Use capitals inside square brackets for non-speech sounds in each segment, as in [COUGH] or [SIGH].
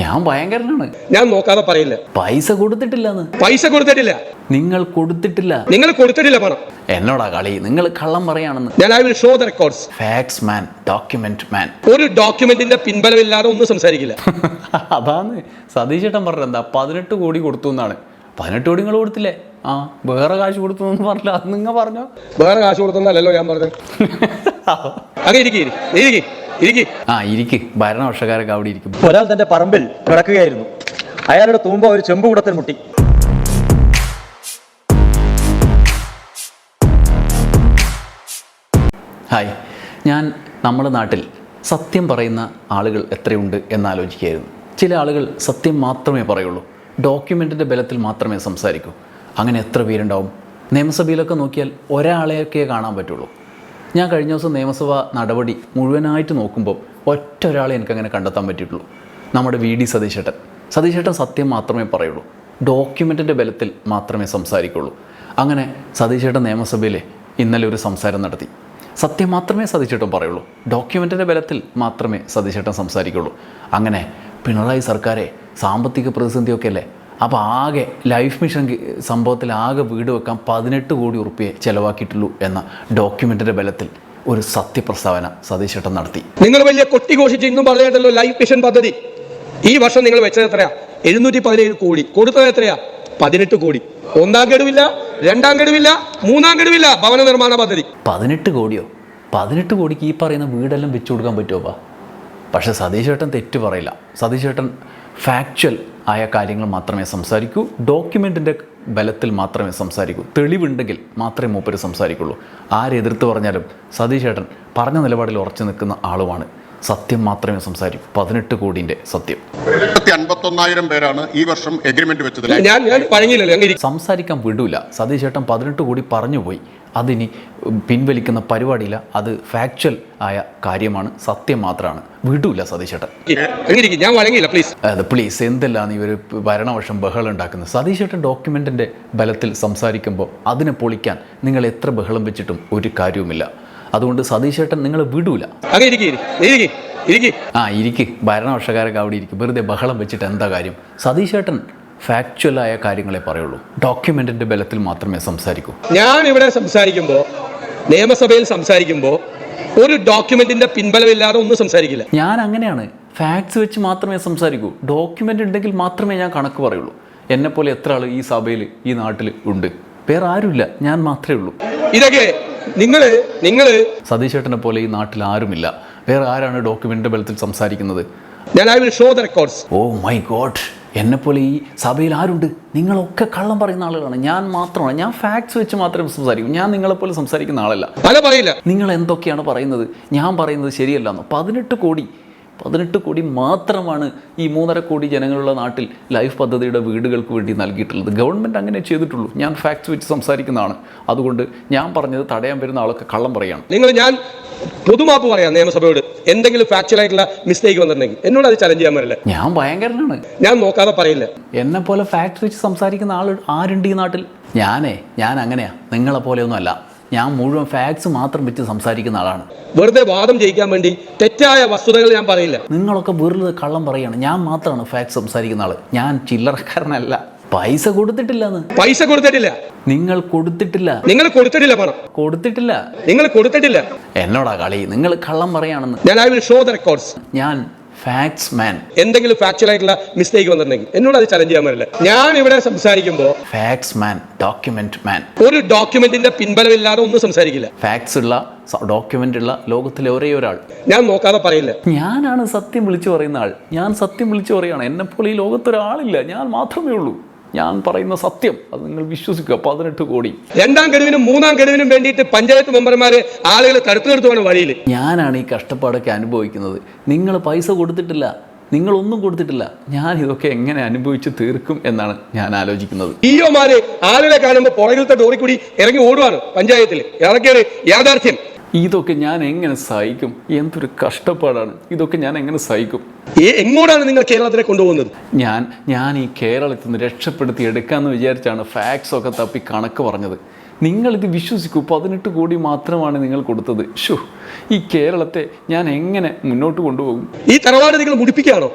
ഞാൻ ഭയങ്കരനാണ്. ഞാൻ നോക്കാതെ പറയില്ല. പൈസ കൊടുത്തിട്ടില്ലെന്ന്. പൈസ കൊടുത്തിട്ടില്ല. നിങ്ങൾ കൊടുത്തിട്ടില്ല. നിങ്ങൾ കൊടുത്തിട്ടില്ല പണം എന്നോടാ കളി? നിങ്ങൾ കള്ളം പറയാണെന്ന്. ഞാൻ I will show the records facts man document man ഒരു ഡോക്യുമെന്റിന്റെ പിൻബലമില്ലാതെ ഒന്നും സംസാരിക്കില്ല. [LAUGHS] അതാണ്. സതീഷ് ഏട്ടൻ പറഞ്ഞത് എന്താ? പതിനെട്ട് കോടി കൊടുത്തു എന്നാണ്. പതിനെട്ട് കോടി നിങ്ങൾ കൊടുത്തില്ലേ? ആ വേറെ കാശ് കൊടുത്തു എന്ന് പറഞ്ഞില്ല. അത് നിങ്ങൾ പറഞ്ഞോ? വേറെ കാശ് കൊടുത്തല്ലോ ഞാൻ പറഞ്ഞത്. [LAUGHS] അങ്ങനെ ഇരിക്കേ ഇരിക്കി. ഇരിക്കി. ആ ഇരിക്ക്. ഭരണവർഷക്കാരൊക്കെ അവിടെ ഇരിക്കും. ഒരാൾ തന്റെ പറമ്പിൽ കിടക്കുകയായിരുന്നു. അയാളുടെ തൂമ്പ ഒരു ചെമ്പ് കൂടത്തിൽ മുട്ടി. ഹായ്. ഞാൻ നമ്മുടെ നാട്ടിൽ സത്യം പറയുന്ന ആളുകൾ എത്രയുണ്ട് എന്നാലോചിക്കുകയായിരുന്നു. ചില ആളുകൾ സത്യം മാത്രമേ പറയുള്ളൂ. ഡോക്യുമെന്റിന്റെ ബലത്തിൽ മാത്രമേ സംസാരിക്കൂ. അങ്ങനെ എത്ര പേരുണ്ടാവും? നിയമസഭയിലൊക്കെ നോക്കിയാൽ ഒരാളെയൊക്കെ കാണാൻ പറ്റുള്ളൂ. ഞാൻ കഴിഞ്ഞ ദിവസം നിയമസഭ നടപടി മുഴുവനായിട്ട് നോക്കുമ്പോൾ ഒറ്റ ഒരാളെ എനിക്കങ്ങനെ കണ്ടെത്താൻ പറ്റിയിട്ടുള്ളൂ. നമ്മുടെ വി ഡി സതീശേട്ടൻ. സതീശേട്ടൻ സത്യം മാത്രമേ പറയുള്ളൂ. ഡോക്യുമെന്റിന്റെ ബലത്തിൽ മാത്രമേ സംസാരിക്കുള്ളൂ. അങ്ങനെ സതീശേട്ടൻ നിയമസഭയിൽ ഇന്നലെ ഒരു സംസാരം നടത്തി. സത്യം മാത്രമേ സതീശേട്ടൻ പറയുള്ളൂ. ഡോക്യുമെന്റിന്റെ ബലത്തിൽ മാത്രമേ സതീശേട്ടൻ സംസാരിക്കുള്ളൂ. അങ്ങനെ പിണറായി സർക്കാരെ സാമ്പത്തിക പ്രതിസന്ധിയൊക്കെ അല്ലേ അപ്പോൾ ആകെ ലൈഫ് മിഷൻ സംഭവത്തിൽ ആകെ വീട് വെക്കാൻ പതിനെട്ട് കോടി ഉറുപ്പിയെ ചിലവാക്കിയിട്ടുള്ളൂ എന്ന ഡോക്യുമെന്റിന്റെ ബലത്തിൽ ഒരു സത്യപ്രസ്താവന സതീശേട്ടൻ നടത്തി. നിങ്ങൾ വലിയ കൊട്ടിഘോഷിച്ച് ഇന്നും പറഞ്ഞിട്ടല്ലോ ലൈഫ് മിഷൻ പദ്ധതി. ഈ വർഷം നിങ്ങൾ വെച്ചത് എത്രയാ? എഴുന്നൂറ്റി പതിനേഴ് കോടി. കൊടുത്തത് എത്രയാ? പതിനെട്ട് കോടി. ഒന്നാം ഗഡുവില്ല രണ്ടാം ഗഡുവില്ല മൂന്നാം ഗഡുവില്ല ഭവന നിർമ്മാണ പദ്ധതി. പതിനെട്ട് കോടിയോ? പതിനെട്ട് കോടിക്ക് ഈ പറയുന്ന വീടെല്ലാം വെച്ചു കൊടുക്കാൻ പറ്റുമോ പക്ഷേ സതീശേട്ടൻ തെറ്റ് പറയില്ല. സതീശേട്ടൻ ഫാക്ച്വൽ ആയ കാര്യങ്ങൾ മാത്രമേ സംസാരിക്കൂ. ഡോക്യുമെന്റിന്റെ ബലത്തിൽ മാത്രമേ സംസാരിക്കൂ. തെളിവുണ്ടെങ്കിൽ മാത്രമേ മൂപ്പര് സംസാരിക്കുള്ളൂ. ആരെതിർത്ത് പറഞ്ഞാലും സതീശേട്ടൻ പറഞ്ഞ നിലപാടിൽ ഉറച്ചു നിൽക്കുന്ന ആളുമാണ്. സത്യം മാത്രമേ സംസാരിക്കൂ. പതിനെട്ട് കോടിന്റെ സത്യം. അൻപത്തൊന്നായിരം പേരാണ് ഈ വർഷം എഗ്രിമെന്റ് വെച്ചത് സംസാരിക്കാൻ വിടൂല. സതീശേട്ടൻ പതിനെട്ട് കോടി പറഞ്ഞുപോയി. അതിനി പിൻവലിക്കുന്ന പരിപാടിയില്ല അത് ഫാക്ച്വൽ ആയ കാര്യമാണ്. സത്യം മാത്രമാണ്. വിടൂല സതീശേട്ടൻ. അതെ ഞാൻ വഴങ്ങിയില്ല പ്ലീസ് അത് പ്ലീസ് എന്തെല്ലാം ഇവർ ഭരണവർഷം ബഹളം ഉണ്ടാക്കുന്നത്? സതീശേട്ടൻ ഡോക്യുമെന്റിന്റെ ബലത്തിൽ സംസാരിക്കുമ്പോൾ അതിനെ പൊളിക്കാൻ നിങ്ങൾ എത്ര ബഹളം വെച്ചിട്ടും ഒരു കാര്യവുമില്ല. അതുകൊണ്ട് സതീശേട്ടൻ നിങ്ങൾ വിടൂല. ആ ഇരിക്ക്. ഭരണവർഷക്കാരൊക്കെ അവിടെ ഇരിക്കും. വെറുതെ ബഹളം വെച്ചിട്ട് എന്താ കാര്യം? സതീശേട്ടൻ ഫാക്ച്വലായ കാര്യങ്ങളെ പറയുള്ളൂ. ഡോക്യുമെന്റിന്റെ ബലത്തിൽ മാത്രമേ സംസാരിക്കൂ. ഞാൻ ഇവിടെ സംസാരിക്കുമ്പോൾ നിയമസഭയിൽ സംസാരിക്കുമ്പോൾ ഒരു ഡോക്യുമെന്റിന്റെ പിൻബലമില്ലാതെ ഒന്നും സംസാരിക്കില്ല. ഞാൻ അങ്ങനെയാണ്. ഫാക്ട്സ് വെച്ച് മാത്രമേ സംസാരിക്കൂ. ഡോക്യുമെന്റ് ഉണ്ടെങ്കിൽ മാത്രമേ ഞാൻ കണക്ക് പറയുള്ളൂ. എന്നെ പോലെ എത്ര ആൾ ഈ സഭയിൽ ഈ നാട്ടിൽ ഉണ്ട്? വേറെ ആരുമില്ല. ഞാൻ മാത്രമേ ഉള്ളൂ. ഇതൊക്കെ നിങ്ങൾ നിങ്ങൾ സതീശേട്ടനെ പോലെ ഈ നാട്ടിൽ ആരുമില്ല. വേറെ ആരാണ് ഡോക്യുമെന്റിന്റെ ബലത്തിൽ സംസാരിക്കുന്നത്? ഞാൻ I will show the records oh my God എന്നെപ്പോലെ ഈ സഭയിൽ ആരുണ്ട്? നിങ്ങളൊക്കെ കള്ളം പറയുന്ന ആളുകളാണ്. ഞാൻ മാത്രമാണ്. ഞാൻ ഫാക്ട്സ് വെച്ച് മാത്രമേ സംസാരിക്കും. ഞാൻ നിങ്ങളെപ്പോലെ സംസാരിക്കുന്ന ആളല്ല. പല പറയില്ല. നിങ്ങൾ എന്തൊക്കെയാണ് പറയുന്നത്? ഞാൻ പറയുന്നത് ശരിയല്ലെന്നോ പതിനെട്ട് കോടി പതിനെട്ട് കോടി മാത്രമാണ് ഈ മൂന്നര കോടി ജനങ്ങളുള്ള നാട്ടിൽ ലൈഫ് പദ്ധതിയുടെ വീടുകൾക്ക് വേണ്ടി നൽകിയിട്ടുള്ളത്. ഗവൺമെന്റ് അങ്ങനെ ചെയ്തിട്ടുള്ളൂ. ഞാൻ ഫാക്ട്സ് വെച്ച് സംസാരിക്കുന്നതാണ്. അതുകൊണ്ട് ഞാൻ പറഞ്ഞത് തടയാൻ വരുന്ന ആളൊക്കെ കള്ളം പറയാണ്. നിങ്ങൾ ഞാൻ പൊതുമാപ്പ് പറയാം നിയമസഭയോട്. എന്തെങ്കിലും ഫാക്ച്വൽ ആയിട്ടുള്ള മിസ്റ്റേക്ക് വന്നിട്ടുണ്ടെങ്കിൽ. എന്നോട് അത് ചലഞ്ച് ചെയ്യാൻ പറ്റില്ല ഞാൻ ഭയങ്കരനാണ്. ഞാൻ നോക്കാതെ പറയില്ല. എന്നെ പോലെ ഫാക്ട്സ് വെച്ച് സംസാരിക്കുന്ന ആൾ ആരുണ്ട് ഈ നാട്ടിൽ? ഞാനേ ഞാൻ അങ്ങനെയാ. നിങ്ങളെ പോലെയൊന്നും അല്ല ഞാൻ മുഴുവൻ ഫാക്ട്സ് മാത്രം വെച്ച് സംസാരിക്കുന്ന ആളാണ്. വെറുതെ വാദം ജയിക്കാൻ വേണ്ടി തെറ്റായ വസ്തുതകൾ ഞാൻ പറയില്ല. നിങ്ങളൊക്കെ വെറുതെ കള്ളം പറയാണ്. ഞാൻ മാത്രമാണ് ഫാക്ട്സ് സംസാരിക്കുന്ന ആൾ. ഞാൻ ചില്ലറക്കാരനല്ല. പൈസ കൊടുത്തിട്ടില്ലെന്ന്. പൈസ കൊടുത്തിട്ടില്ല. നിങ്ങൾ കൊടുത്തിട്ടില്ല. നിങ്ങൾ കൊടുത്തിട്ടില്ല പണം കൊടുത്തിട്ടില്ല. നിങ്ങൾ കൊടുത്തിട്ടില്ല. എന്നോടാ കളി. നിങ്ങൾ കള്ളം പറയാണെന്ന്. ഞാൻ I will show the records ഞാൻ ഫാക്ട്സ് മാൻ എന്തെങ്കിലും ഫാക്ച്വൽ ആയിട്ടുള്ള മിസ്റ്റേക്ക് വന്നിട്ടുണ്ടെങ്കിൽ എന്നോട് അത് ചലഞ്ച് ചെയ്യാൻ പറ്റില്ല ഞാൻ ഇവിടെ സംസാരിക്കുമ്പോൾ ഫാക്ട്സ് മാൻ ഡോക്യുമെന്റ് മാൻ ഒരു ഡോക്യുമെന്റിന്റെ പിൻബലമില്ലാതെ ഒന്നും സംസാരിക്കില്ല. ഫാക്ട്സ് ഉള്ള ഡോക്യുമെന്റ് ഉള്ള ലോകത്തിലെ ഒരേ ഒരാൾ. ഞാൻ നോക്കാതെ പറയില്ല. ഞാനാണ് സത്യം വിളിച്ചു പറയുന്ന ആൾ. ഞാൻ സത്യം വിളിച്ചു പറയുകയാണ് എന്നെപ്പോലെ ഈ ലോകത്തൊരാളില്ല ഞാൻ മാത്രമേ ഉള്ളൂ. ഞാൻ പറയുന്ന സത്യം. അത് നിങ്ങൾ വിശ്വസിക്കുക. പതിനെട്ട് കോടി. രണ്ടാം ഗഡുവിനും മൂന്നാം ഗഡുവിനും വേണ്ടിയിട്ട് പഞ്ചായത്ത് മെമ്പർമാര് ആളുകളെ തടുത്തു നിർത്തുവാണ് വഴിയിൽ ഞാനാണ് ഈ കഷ്ടപ്പാടൊക്കെ അനുഭവിക്കുന്നത്. നിങ്ങൾ പൈസ കൊടുത്തിട്ടില്ല. നിങ്ങളൊന്നും കൊടുത്തിട്ടില്ല. ഞാൻ ഇതൊക്കെ എങ്ങനെ അനുഭവിച്ച് തീർക്കും എന്നാണ് ഞാൻ ആലോചിക്കുന്നത്. ഇഒമാര് ആളുകളെ കാണുമ്പോൾ പുറകിലത്തെ ഡോറി കൂടി ഇറങ്ങി ഓടുവാണ് പഞ്ചായത്തിൽ ഇറക്കിയത് യാഥാർത്ഥ്യം. ഇതൊക്കെ ഞാൻ എങ്ങനെ സഹിക്കും? എന്തൊരു കഷ്ടപ്പാടാണ്. ഇതൊക്കെ ഞാൻ എങ്ങനെ സഹിക്കും? എങ്ങോട്ടാണ് നിങ്ങൾ കേരളത്തിനെ കൊണ്ടുപോകുന്നത്? ഞാൻ ഞാൻ ഈ കേരളത്തിൽ നിന്ന് രക്ഷപ്പെടുത്തി എടുക്കാമെന്ന് വിചാരിച്ചാണ് ഫാക്സ് ഒക്കെ തപ്പി കണക്ക് പറഞ്ഞത്. നിങ്ങളിത് വിശ്വസിക്കൂ പതിനെട്ട് കോടി മാത്രമാണ് നിങ്ങൾ കൊടുത്തത്. ഷോ ഈ കേരളത്തെ ഞാൻ എങ്ങനെ മുന്നോട്ട് കൊണ്ടുപോകും? ഈ തറവാട് നിങ്ങൾ മുടിപ്പിക്കുകയാണോ?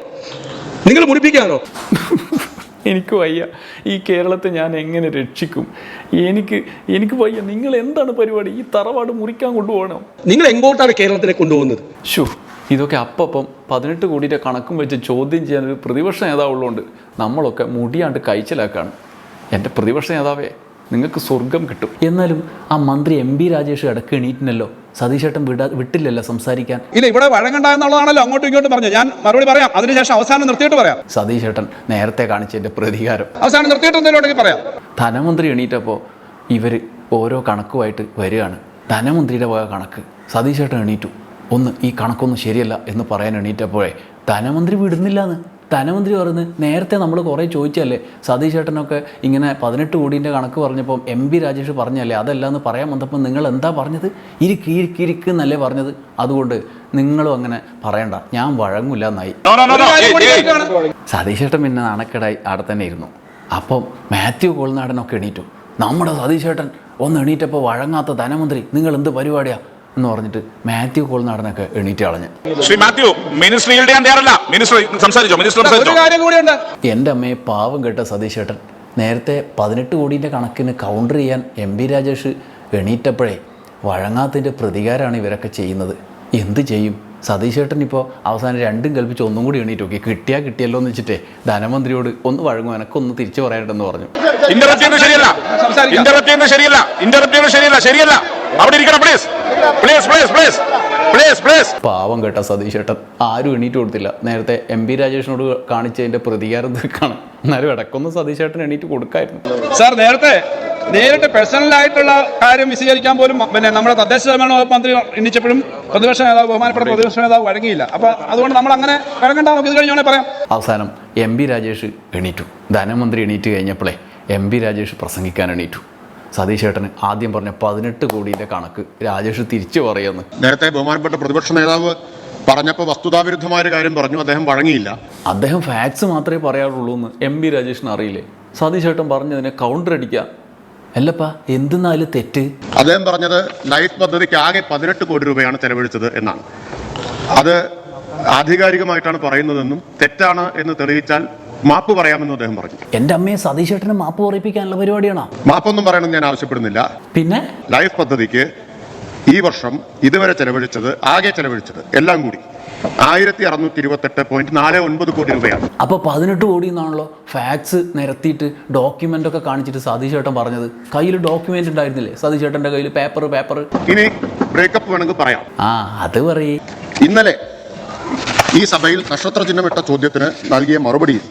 നിങ്ങൾ മുടിപ്പിക്കുകയാണോ? [LAUGHS] എനിക്ക് വയ്യ. ഈ കേരളത്തെ ഞാൻ എങ്ങനെ രക്ഷിക്കും? എനിക്ക് എനിക്ക് വയ്യ. നിങ്ങൾ എന്താണ് പരിപാടി? ഈ തറവാട് മുറിക്കാൻ കൊണ്ടുപോകണം. നിങ്ങൾ എങ്ങോട്ടാണ് കേരളത്തിനെ കൊണ്ടുപോകുന്നത്? ഷൂ ഇതൊക്കെ അപ്പം പതിനെട്ട് കോടിയുടെ കണക്കും വെച്ച് ചോദ്യം ചെയ്യാൻ ഒരു പ്രതിപക്ഷ നേതാവുള്ളതുകൊണ്ട് നമ്മളൊക്കെ മുടിയാണ്ട് കഴിച്ചിലാക്കാണ് എന്റെ പ്രതിപക്ഷ നേതാവേ. നിങ്ങൾക്ക് സ്വർഗം കിട്ടും. എന്നാലും ആ മന്ത്രി എം ബി രാജേഷ് ഇടയ്ക്ക് എണീറ്റിനല്ലോ സതീശേട്ടൻ വിടാ വിട്ടില്ലല്ലോ സംസാരിക്കാൻ. ഇല്ല ഇവിടെ വഴങ്ങണ്ട എന്നുള്ളതാണല്ലോ അങ്ങോട്ടും ഇങ്ങോട്ടും പറഞ്ഞു ഞാൻ മറുപടി പറയാം. അതിനുശേഷം അവസാനം നിർത്തിയിട്ട് പറയാം. സതീശേട്ടൻ നേരത്തെ കാണിച്ചതിന്റെ പ്രതികാരം. അവസാനം നിർത്തിയിട്ട് എന്തെങ്കിലും പറയാം. ധനമന്ത്രി എണീറ്റപ്പോൾ ഇവർ ഓരോ കണക്കുമായിട്ട് വരികയാണ്. ധനമന്ത്രിയുടെ പോയ കണക്ക്. സതീശേട്ടൻ എണീറ്റു. ഒന്ന് ഈ കണക്കൊന്നും ശരിയല്ല എന്ന് പറയാൻ എണീറ്റപ്പോഴേ ധനമന്ത്രി വിടുന്നില്ലാന്ന്. ധനമന്ത്രി പറയുന്നത് നേരത്തെ നമ്മൾ കുറേ ചോദിച്ചല്ലേ സതീഷ് ചേട്ടനൊക്കെ ഇങ്ങനെ പതിനെട്ട് കോടീന്റെ കണക്ക് പറഞ്ഞപ്പോൾ എം പി രാജേഷ് പറഞ്ഞല്ലേ അതല്ല എന്ന് പറയാൻ വന്നപ്പോൾ നിങ്ങൾ എന്താ പറഞ്ഞത്? ഇരിക്ക് ഇരിക്ക് ഇരിക്ക് എന്നല്ലേ പറഞ്ഞത്? അതുകൊണ്ട് നിങ്ങളും അങ്ങനെ പറയണ്ട. ഞാൻ വഴങ്ങില്ല എന്നായി. സതീഷ് ചേട്ടൻ സതീശേട്ടൻ പിന്നെ നാണക്കേടായി അവിടെ തന്നെ ഇരുന്നു. അപ്പം മാത്യു കോൾനാടനൊക്കെ എണീറ്റു. നമ്മുടെ സതീഷ് ചേട്ടൻ ഒന്ന് എണീറ്റപ്പോൾ വഴങ്ങാത്ത ധനമന്ത്രി നിങ്ങൾ എന്ത് പരിപാടിയാ? എന്ന് പറഞ്ഞിട്ട് മാത്യു കോൾ നടന്നൊക്കെ എണീറ്റ് കളഞ്ഞു. ശ്രീ മാത്യു മിനിസ്റ്റർ എന്റെ തയ്യാറല്ല മിനിസ്റ്റർ സംസാരിച്ചോ മിനിസ്റ്റർ എന്റെ അമ്മയെ പാവം കേട്ട സതീശേട്ടൻ നേരത്തെ പതിനെട്ട് കോടിന്റെ കണക്കിന് കൗണ്ടർ ചെയ്യാൻ എം പി രാജേഷ് എണീറ്റപ്പോഴേ വഴങ്ങാത്തതിന്റെ പ്രതികാരമാണ് ഇവരൊക്കെ ചെയ്യുന്നത്. എന്ത് ചെയ്യും? സതീശേട്ടൻ ഇപ്പോൾ അവസാനം രണ്ടും കൽപ്പിച്ച് ഒന്നും കൂടി എണീറ്റ് നോക്കി കിട്ടിയാ കിട്ടിയല്ലോ എന്ന് വെച്ചിട്ടേ ധനമന്ത്രിയോട് ഒന്ന് വഴങ്ങും എനക്കൊന്ന് തിരിച്ചു പറയാനുണ്ടെന്ന് പറഞ്ഞു. ശരിയല്ല. ശരിയല്ല. ശരിയല്ല. ശരിയല്ല. അവിടെ ഇരിക്കണം please please please please please please പാവം കേട്ട സതീഷ് സതീശേട്ടൻ ആരും എണീറ്റ് കൊടുത്തില്ല. നേരത്തെ എം പി രാജേഷിനോട് കാണിച്ചതിന്റെ പ്രതികാരം തീർക്കാണ്. എന്നാലും ഇടയ്ക്കൊന്ന് സതീശേട്ടൻ എണീറ്റ് കൊടുക്കായിരുന്നു. സാർ നേരത്തെ നേരിട്ട് പേഴ്സണലായിട്ടുള്ള കാര്യം വിശദീകരിക്കാൻ പോലും പിന്നെ നമ്മുടെ തദ്ദേശ സ്വയംഭരണ വകുപ്പ് മന്ത്രി എണ്ണിച്ചപ്പോഴും പ്രതിപക്ഷ നേതാവ് ബഹുമാനപ്പെട്ട പ്രതിപക്ഷ നേതാവ് വഴങ്ങിയില്ല. അപ്പൊ അതുകൊണ്ട് നമ്മൾ അങ്ങനെ വഴങ്ങണ്ട നമുക്ക് ഇത് കഴിഞ്ഞോണേ പറയാം. അവസാനം എം പി രാജേഷ് എണീറ്റു. ധനമന്ത്രി എണീറ്റ് കഴിഞ്ഞപ്പോഴേ എം പി രാജേഷ് പ്രസംഗിക്കാൻ എണീറ്റു. സതീശേട്ടന് ആദ്യം പറഞ്ഞ പതിനെട്ട് കോടിയുടെ കണക്ക് രാജേഷ് തിരിച്ചു പറയുന്നു. നേരത്തെ ബഹുമാനപ്പെട്ട പ്രതിപക്ഷ നേതാവ് പറഞ്ഞപ്പോൾ വസ്തുതാവിരുദ്ധമായ ഒരു കാര്യം പറഞ്ഞു അദ്ദേഹം വഴങ്ങിയില്ല. അദ്ദേഹം ഫാക്ട്സ് മാത്രമേ പറയാറുള്ളൂ എന്ന് എം ബി രാജേഷിന് അറിയില്ലേ? സതീശേട്ടൻ പറഞ്ഞതിനെ കൗണ്ടർ അടിക്കുക അല്ലപ്പാ എന്തെന്നാലും തെറ്റ്. അദ്ദേഹം പറഞ്ഞത് ലൈഫ് പദ്ധതിക്ക് ആകെ പതിനെട്ട് കോടി രൂപയാണ് ചെലവഴിച്ചത് എന്നാണ്. അത് ആധികാരികമായിട്ടാണ് പറയുന്നതെന്നും തെറ്റാണ് എന്ന് തെളിയിച്ചാൽ മാപ്പ് പറയാമെന്ന് അദ്ദേഹം പറഞ്ഞു. എന്റെ അമ്മയെ സതീശേട്ടനെ മാപ്പ് പറയിപ്പിക്കാനുള്ള പരിപാടിയാണോ? മാപ്പൊന്നും പറയണമെന്ന് ഞാൻ ആവശ്യപ്പെടുന്നില്ല. പിന്നെ? ലൈഫ് പദ്ധതിക്ക് ഈ വർഷം ഇതുവരെ ചെലവഴിച്ചത് ആകെ ചെലവഴിച്ചത് എല്ലാം കൂടി ആയിരത്തി അറുന്നൂറ്റി ഇരുപത്തെട്ട് പോയിന്റ് നാല് ഒൻപത് കോടി രൂപയാണ്. അപ്പൊ പതിനെട്ട് കോടി എന്നാണല്ലോ ഫാക്സ് നിരത്തിയിട്ട് ഡോക്യുമെന്റ് ഒക്കെ കാണിച്ചിട്ട് സതീശേട്ടൻ പറഞ്ഞത്. കയ്യിൽ ഡോക്യുമെന്റ് ഉണ്ടായിരുന്നില്ലേ? സതീശേട്ടന്റെ കയ്യിൽ പേപ്പർ പേപ്പർ ഇനി ബ്രേക്കപ്പ് വേണമെങ്കിൽ പറയാം. ആ അത് പറയേ. ഇന്നലെ ഈ സഭയിൽ നക്ഷത്ര ചിഹ്നമിട്ട ചോദ്യത്തിന് നൽകിയ മറുപടിയിൽ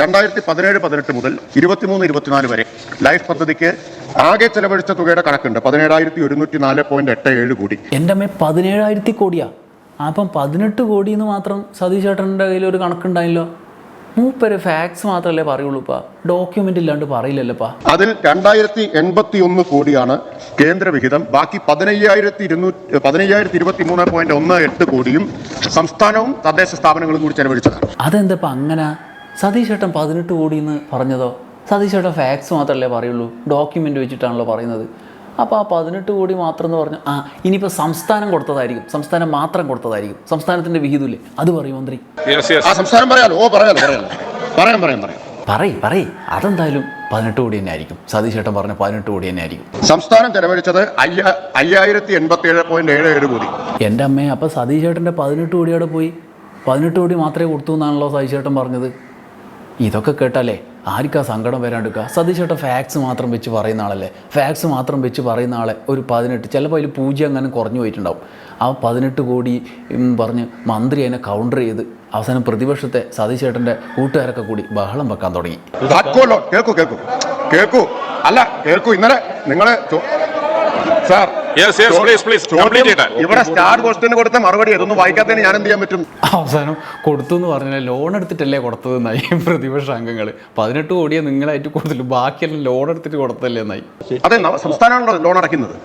രണ്ടായിരത്തി പതിനേഴ് പതിനെട്ട് മുതൽ ഇരുപത്തിമൂന്ന് ഇരുപത്തിനാല് വരെ ലൈഫ് പദ്ധതിക്ക് ആകെ ചെലവഴിച്ച തുകയുടെ കണക്കുണ്ട്. പതിനേഴായിരത്തി ഒരുന്നൂറ്റി നാല് പോയിന്റ് എട്ട് ഏഴ് കോടി. എന്റെ അമ്മ പതിനേഴായിരത്തി കോടിയാ. അപ്പം പതിനെട്ട് കോടി എന്ന് മാത്രം സതീഷ് ചേട്ടന്റെ കയ്യിൽ ഒരു കണക്കുണ്ടായില്ലോ? മൂപ്പര് ഫാക്സ് മാത്രമല്ലേ പറയുള്ളൂ ഡോക്യുമെന്റ് ഇല്ലാണ്ട് പറയില്ലല്ലോപ്പാ അതിൽ രണ്ടായിരത്തി എൺപത്തി ഒന്ന് കോടിയാണ് കേന്ദ്ര വിഹിതം. ബാക്കി പതിനയ്യായിരത്തി ഇരുന്നൂറ്റി പതിനയ്യായിരത്തി ഇരുപത്തി മൂന്ന് പോയിന്റ് ഒന്ന് എട്ട് കോടിയും സംസ്ഥാനവും തദ്ദേശ സ്ഥാപനങ്ങളും കൂടി ചെലവഴിച്ചതാണ്. അതെന്താ അങ്ങനെ? സതീശേട്ടൻ പതിനെട്ട് കോടി എന്ന് പറഞ്ഞതോ സതീശേട്ടൻ ഫാക്സ് മാത്രമല്ലേ പറയുള്ളൂ. ഡോക്യുമെന്റ് വെച്ചിട്ടാണല്ലോ പറയുന്നത്. അപ്പോൾ ആ പതിനെട്ട് കോടി മാത്രം എന്ന് പറഞ്ഞു ആ ഇനിയിപ്പോൾ സംസ്ഥാനം കൊടുത്തതായിരിക്കും. സംസ്ഥാനം മാത്രം കൊടുത്തതായിരിക്കും. സംസ്ഥാനത്തിന്റെ വിഹിതമില്ലേ അത് പറയും മന്ത്രി. യെസ് യെസ് ആ സംസ്ഥാനം പറയാലോ. ഓ പറയാലോ പറയാലോ. പറയാം പറയാം പറയാം. പറയ് പറയ്. അതെന്തായാലും പതിനെട്ട് കോടി തന്നെ ആയിരിക്കും. സതീശേട്ടൻ പറഞ്ഞ പതിനെട്ട് കോടി തന്നെ ആയിരിക്കും. സംസ്ഥാനം ചെലവഴിച്ചത് അയ്യ അയ്യായിരത്തി എൺപത്തി ഏഴ് പോയിന്റ് ഏഴ് ഏഴ് കോടി എന്റെ അമ്മയെ അപ്പോൾ സതീശേട്ടന്റെ പതിനെട്ട് കോടിയോടെ പോയി. പതിനെട്ട് കോടി മാത്രമേ കൊടുത്തു എന്നാണല്ലോ സതീശേട്ടൻ പറഞ്ഞത്. ഇതൊക്കെ കേട്ടാലേ ആർക്കാ സങ്കടം വരാണ്ടിരിക്കുക? സതീശേട്ട ഫാക്സ് മാത്രം വെച്ച് പറയുന്ന ആളല്ലേ? ഫാക്സ് മാത്രം വെച്ച് പറയുന്ന ആളെ ഒരു പതിനെട്ട് ചിലപ്പോൾ അതിൽ പൂജ്യം അങ്ങനെ കുറഞ്ഞു പോയിട്ടുണ്ടാവും. ആ പതിനെട്ട് കോടി പറഞ്ഞ് മന്ത്രി അതിനെ കൗണ്ടർ ചെയ്ത് അവസാനം പ്രതിപക്ഷത്തെ സതീശേട്ടന്റെ കൂട്ടുകാരൊക്കെ കൂടി ബഹളം വെക്കാൻ തുടങ്ങി. കേൾക്കൂ കേൾക്കൂ. കേൾക്കൂ. അല്ല കേൾക്കൂ ഇന്നലെ നിങ്ങളെ sir yes yes please please complete ചെയ്യട്ടെ ഇവിടെ സ്റ്റാർ ക്വസ്റ്റിന് കൊടുത്ത മറുപടി ഇതൊന്നും വായിക്കാത്തതിന് ഞാൻ എന്ത് ചെയ്യാൻ പറ്റും? അവസാനം കൊടുത്തു എന്ന് പറഞ്ഞാൽ ലോൺ എടുത്തിട്ടല്ലേ കൊടുത്തത് കൊടുത്തതെന്നായി [LAUGHS] പ്രതിപക്ഷ അംഗങ്ങൾ പതിനെട്ട് കോടിയെ നിങ്ങളായിട്ട് കൊടുത്തില്ല ബാക്കിയെല്ലാം ലോൺ എടുത്തിട്ട് കൊടുത്തല്ലേ എന്നായി. അതെ സംസ്ഥാനമാണല്ലോ ലോൺ അടയ്ക്കുന്നത്.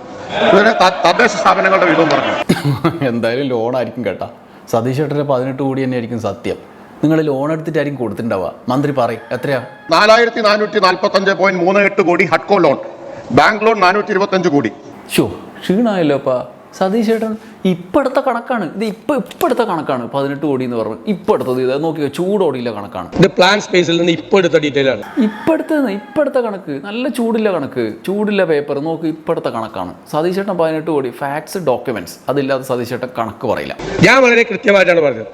തദ്ദേശ സ്ഥാപനങ്ങളുടെ വിധം പറഞ്ഞു. [LAUGHS] എന്തായാലും ലോൺ ആയിരിക്കും കേട്ടാ. സതീഷ് ഏട്ടന്റെ പതിനെട്ട് കോടി തന്നെ ആയിരിക്കും സത്യം. നിങ്ങൾ ലോൺ എടുത്തിട്ടായിരിക്കും കൊടുത്തിട്ടുണ്ടാവുക. മന്ത്രി പറയും എത്രയാ? നാലായിരത്തി നാനൂറ്റി നാൽപ്പത്തി അഞ്ച് പോയിന്റ് മൂന്ന് എട്ട് കോടി ഹഡ്കോ ലോൺ ബാങ്ക് ലോൺ നാനൂറ്റി ഇരുപത്തി അഞ്ച് കോടി. ഷോ ക്ഷീണമായല്ലോ അപ്പാ. സതീഷ് ചേട്ടൻ ഇപ്പോഴത്തെ കണക്കാണ്. ഇത് ഇപ്പം ഇപ്പോഴത്തെ കണക്കാണ്. പതിനെട്ട് കോടി എന്ന് പറഞ്ഞു ഇപ്പോഴത്തത് ഇത് നോക്കിയോ ചൂടോടിയില്ല കണക്കാണ്. ഇത് പ്ലാൻ സ്പേസിൽ നിന്ന് ഇപ്പം എടുത്ത ഡീറ്റെയിൽ ആണ്. ഇപ്പോഴത്തെ ഇപ്പോഴത്തെ കണക്ക്. നല്ല ചൂടില്ല കണക്ക്. ചൂടില്ല പേപ്പർ നോക്ക് ഇപ്പോഴത്തെ കണക്കാണ്. സതീഷ് ചേട്ടൻ പതിനെട്ട് കോടി. ഫാക്ട്സ് ഡോക്യുമെന്റ്സ് അതില്ലാതെ സതീഷ് ചേട്ടൻ കണക്ക് പറയില്ല. ഞാൻ വളരെ കൃത്യമായിട്ടാണ് പറഞ്ഞത്.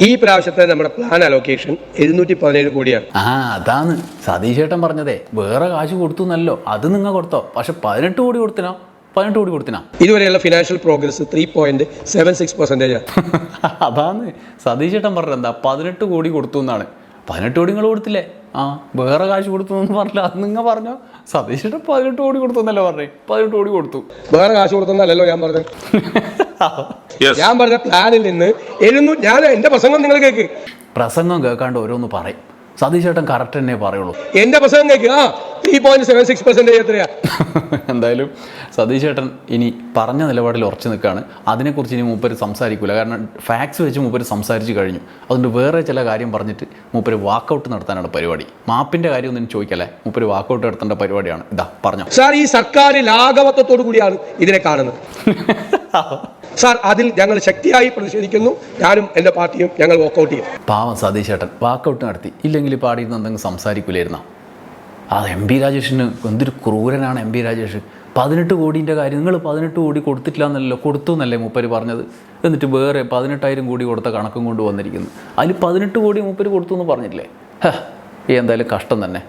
ഈ പ്രാവശ്യത്തെ നമ്മുടെ പ്ലാൻ അലോക്കേഷൻ എഴുന്നൂറ്റി പതിനേഴ് കോടിയാണ്. ആ അതാണ്. സതീഷ് ചേട്ടൻ പറഞ്ഞതേ. വേറെ കാശ് കൊടുത്തു എന്നല്ലോ. അത് നിങ്ങൾ കൊടുത്തോ. പക്ഷെ പതിനെട്ട് കോടി കൊടുത്തിനാ? പതിനെട്ട് കോടി കൊടുത്തിനാ? ഇതുവരെയുള്ള financial progress three point seven six percentage ആണ് അതാണ്. സതീഷ് ചേട്ടൻ പറഞ്ഞത് എന്താ? പതിനെട്ട് കോടി കൊടുത്തു എന്നാണ്. പതിനെട്ട് കോടി നിങ്ങൾ കൊടുത്തില്ലേ? ആ വേറെ കാശ് കൊടുത്തു എന്ന് പറഞ്ഞില്ല. അത് നിങ്ങൾ പറഞ്ഞോ? സതീഷ് ചേട്ടൻ പതിനെട്ട് കോടി കൊടുത്തു എന്നല്ലേ പറഞ്ഞേ? പതിനെട്ട് കോടി കൊടുത്തു. വേറെ കാശ് കൊടുത്തെന്നല്ലല്ലോ ഞാൻ പറഞ്ഞത്. യെസ് ഞാൻ പറഞ്ഞ പ്ലാനിൽ നിന്ന് എഴുന്നൂറ്റി ഞാൻ എന്റെ പ്രസംഗം നിങ്ങൾ കേൾക്ക് പ്രസംഗം കേൾക്കാണ്ട് ഓരോന്ന് പറയും. സതീഷ് ചേട്ടൻ കറക്റ്റ് തന്നെ പറയുള്ളൂ. എന്റെ പ്രസംഗം കേൾക്കുക. ആ three point seven six percentage എത്രയാ? [LAUGHS] എന്തായാലും സതീഷ് ചേട്ടൻ ഇനി പറഞ്ഞ നിലപാടിൽ ഉറച്ചു നിൽക്കുകയാണ്. അതിനെക്കുറിച്ച് ഇനി മൂപ്പര് സംസാരിക്കില്ല കാരണം ഫാക്സ് വെച്ച് മൂപ്പര് സംസാരിച്ച് കഴിഞ്ഞു. അതുകൊണ്ട് വേറെ ചില കാര്യം പറഞ്ഞിട്ട് മൂപ്പര് വാക്കൗട്ട് നടത്താനാണ് പരിപാടി. മാപ്പിന്റെ കാര്യം ഒന്നും ചോദിക്കല്ലേ? മൂപ്പര് വാക്കൗട്ട് നടത്തേണ്ട പരിപാടിയാണ്. ഇതാ പറഞ്ഞു. സാർ ഈ സർക്കാർ ലാഘവത്വത്തോടു കൂടിയാണ് ഇതിനെ കാണുന്നത്. [LAUGHS] സാർ അതിൽ ഞങ്ങൾ ശക്തിയായി പ്രതിഷേധിക്കുന്നു. ഞാനും എന്റെ പാർട്ടിയും ഞങ്ങൾ വോക്കൗട്ട് ചെയ്യും. പാവം സതീഷ് ചേട്ടൻ വാക്കൗട്ട് നടത്തി. ഇല്ലെങ്കിൽ പാടിയിരുന്ന എന്തെങ്കിലും സംസാരിക്കില്ലായിരുന്നോ അത് എം പി രാജേഷിന് എന്തൊരു ക്രൂരനാണ് എം പി രാജേഷ്. പതിനെട്ട് കോടീന്റെ കാര്യം നിങ്ങൾ പതിനെട്ട് കോടി കൊടുത്തിട്ടില്ല എന്നല്ലോ കൊടുത്തു എന്നല്ലേ മൂപ്പര് പറഞ്ഞത്. എന്നിട്ട് വേറെ പതിനെട്ടായിരം കോടി കൊടുത്ത കണക്കും കൊണ്ട് വന്നിരിക്കുന്നു. അതിൽ പതിനെട്ട് കോടി മൂപ്പര് കൊടുത്തു എന്ന് പറഞ്ഞില്ലേ? ഹേ എന്തായാലും കഷ്ടം തന്നെ.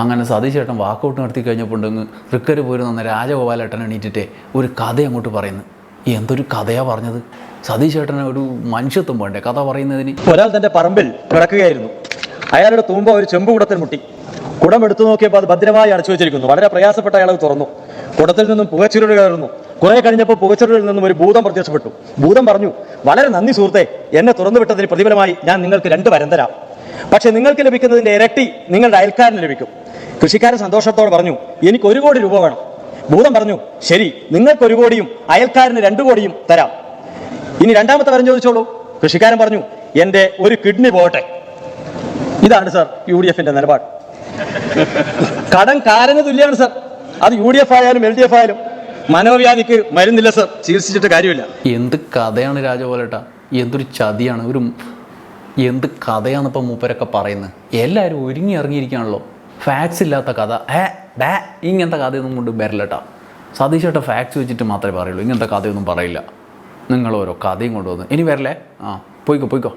അങ്ങനെ സതീഷ് ചേട്ടൻ വാക്കൗട്ട് നടത്തി കഴിഞ്ഞപ്പോൾ ഉണ്ടെങ്കിൽ റിക്കർ പോരുന്ന രാജഗോപാലേട്ടൻ എണീറ്റിട്ടേ ഒരു കഥ അങ്ങോട്ട് പറയുന്നു. എന്തൊരു കഥയാ പറഞ്ഞത്? സതീഷ് ചേട്ടന് ഒരു മനുഷ്യത്വം വേണ്ടേ? കഥ പറയുന്നതിന്. ഒരാൾ തന്റെ പറമ്പിൽ കിടക്കുകയായിരുന്നു. അയാളുടെ തൂമ്പ ഒരു ചെമ്പ് കുടത്തിൽ മുട്ടി. കുടം എടുത്തു നോക്കിയപ്പോൾ അത് ഭദ്രമായി അടച്ചു വെച്ചിരിക്കുന്നു. വളരെ പ്രയാസപ്പെട്ട അയാൾ തുറന്നു. കുടത്തിൽ നിന്നും പുകച്ചുരുൾ കയറുന്നു കുറെ കഴിഞ്ഞപ്പോൾ പുകച്ചുരുളിൽ നിന്നും ഒരു ഭൂതം പ്രത്യക്ഷപ്പെട്ടു. ഭൂതം പറഞ്ഞു വളരെ നന്ദി സുഹൃത്തെ. എന്നെ തുറന്നു വിട്ടതിന് പ്രതിഫലമായി ഞാൻ നിങ്ങൾക്ക് രണ്ട് വരം തരാം. പക്ഷെ നിങ്ങൾക്ക് ലഭിക്കുന്നതിന്റെ ഇരട്ടി നിങ്ങളുടെ അയൽക്കാരന് ലഭിക്കും. കൃഷിക്കാരൻ സന്തോഷത്തോടെ പറഞ്ഞു എനിക്ക് ഒരു കോടി രൂപ വേണം. ഭൂതം പറഞ്ഞു ശരി നിങ്ങൾക്ക് ഒരു കോടിയും അയൽക്കാരന് രണ്ടു കോടിയും തരാം. ഇനി രണ്ടാമത്തെ പറഞ്ഞു ചോദിച്ചോളൂ. കൃഷിക്കാരൻ പറഞ്ഞു എന്റെ ഒരു കിഡ്നി പോകട്ടെ. ഇതാണ് സാർ യു ഡി എഫിന്റെ നിലപാട്. കടം കാരന് തുല്യമാണ് സാർ. അത് യു ഡി എഫ് ആയാലും എൽ ഡി എഫ് ആയാലും മനോവ്യാധിക്ക് മരുന്നില്ല സാർ. ചികിത്സിച്ചിട്ട് കാര്യമില്ല. എന്ത് കഥയാണ് രാജപോലേട്ട എന്തൊരു ചതിയാണ്? ഒരു എന്ത് കഥയാണ് ഇപ്പം മൂപ്പരൊക്കെ പറയുന്നത്? എല്ലാവരും ഒരുങ്ങി ഇറങ്ങിയിരിക്കുകയാണല്ലോ. ഫാക്സ് ഇല്ലാത്ത കഥ. ഏ ഡാ ഇങ്ങനത്തെ കഥയൊന്നും കൊണ്ട് വരില്ലട്ടാ. സതീശേട്ട ഫാക്ട്സ് വെച്ചിട്ട് മാത്രമേ പറയുള്ളൂ. ഇങ്ങനത്തെ കഥയൊന്നും പറയില്ല. നിങ്ങളോരോ കഥയും കൊണ്ടുവന്ന്. ഇനി വരല്ലേ? ആ പോയിക്കോ പോയിക്കോ.